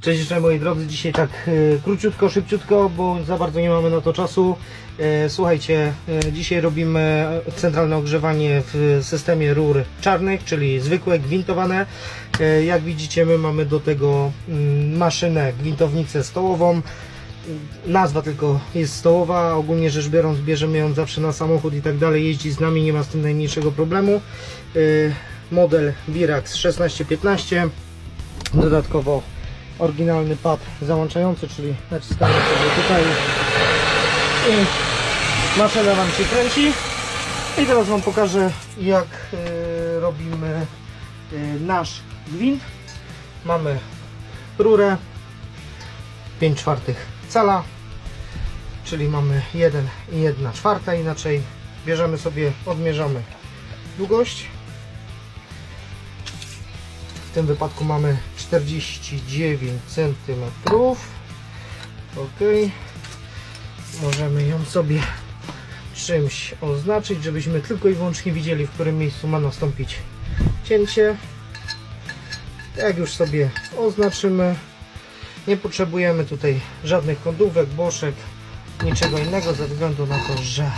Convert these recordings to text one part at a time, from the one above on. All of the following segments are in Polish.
Cześć jeszcze moi drodzy, dzisiaj tak e, króciutko, szybciutko, bo za bardzo nie mamy na to czasu. E, słuchajcie, e, dzisiaj robimy centralne ogrzewanie w systemie rur czarnych, czyli zwykłe, gwintowane. E, jak widzicie my mamy do tego mm, maszynę, gwintownicę stołową. Nazwa tylko jest stołowa, ogólnie rzecz biorąc bierzemy ją zawsze na samochód i tak dalej, jeździ z nami, nie ma z tym najmniejszego problemu. E, Model Virax 1615, dodatkowo oryginalny pad załączający, czyli naciskamy sobie tutaj i maszyna Wam się kręci. I teraz Wam pokażę jak e, robimy e, nasz gwint. Mamy rurę 5 czwartych cala, czyli mamy 1 i 1 czwarta inaczej. Bierzemy sobie, odmierzamy długość. W tym wypadku mamy 49 cm. Ok. Możemy ją sobie czymś oznaczyć, żebyśmy tylko i wyłącznie widzieli, w którym miejscu ma nastąpić cięcie. Jak już sobie oznaczymy, nie potrzebujemy tutaj żadnych kątówek, boszek, niczego innego ze względu na to, że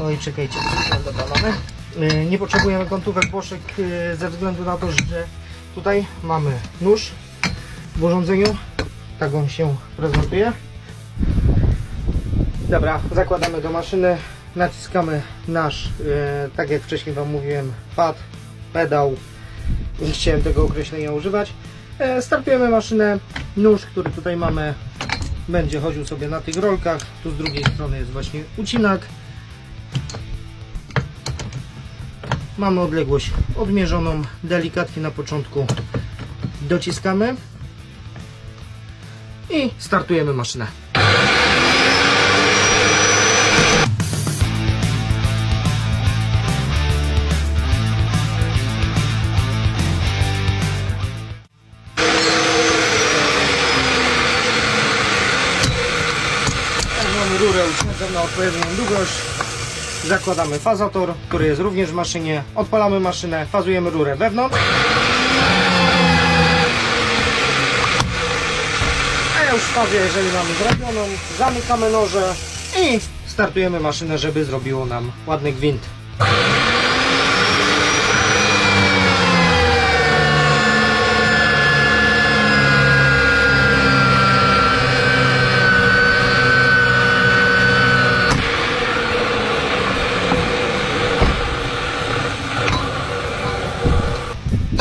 Oj, czekajcie, co mamy. Yy, Nie potrzebujemy kątówek boszek yy, ze względu na to, że tutaj mamy nóż w urządzeniu. Tak on się prezentuje. Dobra, zakładamy do maszyny, naciskamy nasz, yy, tak jak wcześniej Wam mówiłem, pad, pedał. Nie chciałem tego określenia używać. E, Startujemy maszynę. Nóż, który tutaj mamy, będzie chodził sobie na tych rolkach. Tu z drugiej strony jest właśnie ucinak. Mamy odległość odmierzoną, delikatnie na początku dociskamy i startujemy maszynę. Jak mamy rurę uświęconą na odpowiednią długość, zakładamy fazator, który jest również w maszynie, odpalamy maszynę, fazujemy rurę wewnątrz. A ja już fazie, jeżeli mamy zrobioną, zamykamy noże i startujemy maszynę, żeby zrobiło nam ładny gwint.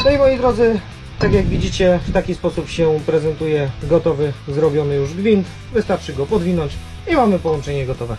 No i moi drodzy, tak jak widzicie, w taki sposób się prezentuje gotowy, zrobiony już gwint. Wystarczy go podwinąć i mamy połączenie gotowe.